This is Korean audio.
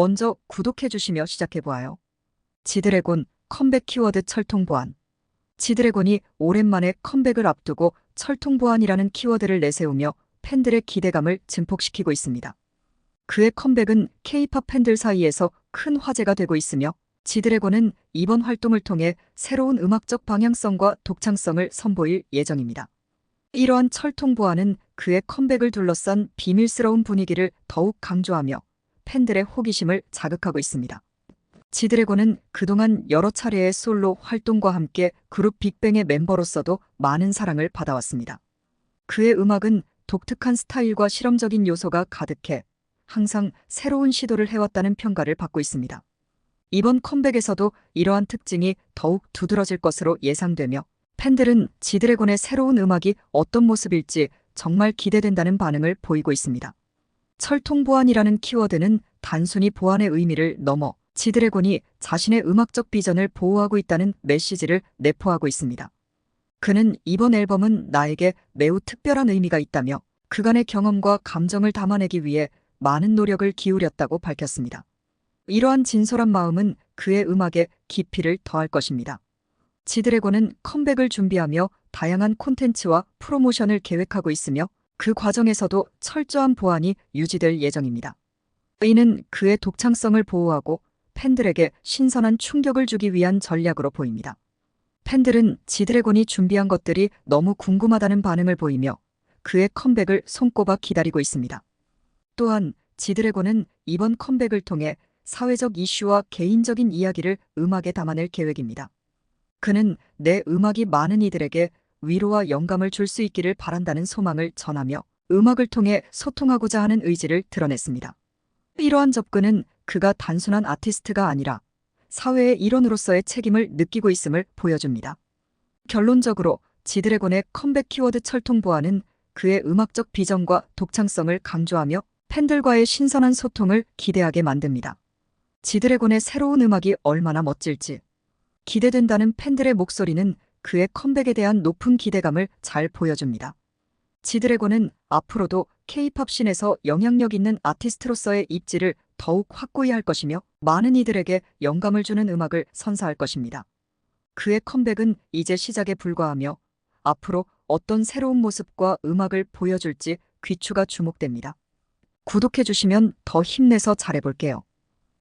먼저 구독해주시며 시작해보아요. 지드래곤 컴백 키워드 철통 보안. 지드래곤이 오랜만에 컴백을 앞두고 철통 보안이라는 키워드를 내세우며 팬들의 기대감을 증폭시키고 있습니다. 그의 컴백은 K-팝 팬들 사이에서 큰 화제가 되고 있으며 지드래곤은 이번 활동을 통해 새로운 음악적 방향성과 독창성을 선보일 예정입니다. 이러한 철통 보안은 그의 컴백을 둘러싼 비밀스러운 분위기를 더욱 강조하며 팬들의 호기심을 자극하고 있습니다. 지드래곤은 그동안 여러 차례의 솔로 활동과 함께 그룹 빅뱅의 멤버로서도 많은 사랑을 받아왔습니다. 그의 음악은 독특한 스타일과 실험적인 요소가 가득해 항상 새로운 시도를 해왔다는 평가를 받고 있습니다. 이번 컴백에서도 이러한 특징이 더욱 두드러질 것으로 예상되며 팬들은 지드래곤의 새로운 음악이 어떤 모습일지 정말 기대된다는 반응을 보이고 있습니다. 철통 보안이라는 키워드는 단순히 보안의 의미를 넘어 지드래곤이 자신의 음악적 비전을 보호하고 있다는 메시지를 내포하고 있습니다. 그는 이번 앨범은 나에게 매우 특별한 의미가 있다며 그간의 경험과 감정을 담아내기 위해 많은 노력을 기울였다고 밝혔습니다. 이러한 진솔한 마음은 그의 음악에 깊이를 더할 것입니다. 지드래곤은 컴백을 준비하며 다양한 콘텐츠와 프로모션을 계획하고 있으며 그 과정에서도 철저한 보안이 유지될 예정입니다. 이는 그의 독창성을 보호하고 팬들에게 신선한 충격을 주기 위한 전략으로 보입니다. 팬들은 지드래곤이 준비한 것들이 너무 궁금하다는 반응을 보이며 그의 컴백을 손꼽아 기다리고 있습니다. 또한 지드래곤은 이번 컴백을 통해 사회적 이슈와 개인적인 이야기를 음악에 담아낼 계획입니다. 그는 내 음악이 많은 이들에게 위로와 영감을 줄 수 있기를 바란다는 소망을 전하며 음악을 통해 소통하고자 하는 의지를 드러냈습니다. 이러한 접근은 그가 단순한 아티스트가 아니라 사회의 일원으로서의 책임을 느끼고 있음을 보여줍니다. 결론적으로 지드래곤의 컴백 키워드 철통 보안은 그의 음악적 비전과 독창성을 강조하며 팬들과의 신선한 소통을 기대하게 만듭니다. 지드래곤의 새로운 음악이 얼마나 멋질지 기대된다는 팬들의 목소리는 그의 컴백에 대한 높은 기대감을 잘 보여줍니다. 지드래곤은 앞으로도 K-팝 씬에서 영향력 있는 아티스트로서의 입지를 더욱 확고히 할 것이며 많은 이들에게 영감을 주는 음악을 선사할 것입니다. 그의 컴백은 이제 시작에 불과하며 앞으로 어떤 새로운 모습과 음악을 보여줄지 귀추가 주목됩니다. 구독해주시면 더 힘내서 잘해볼게요.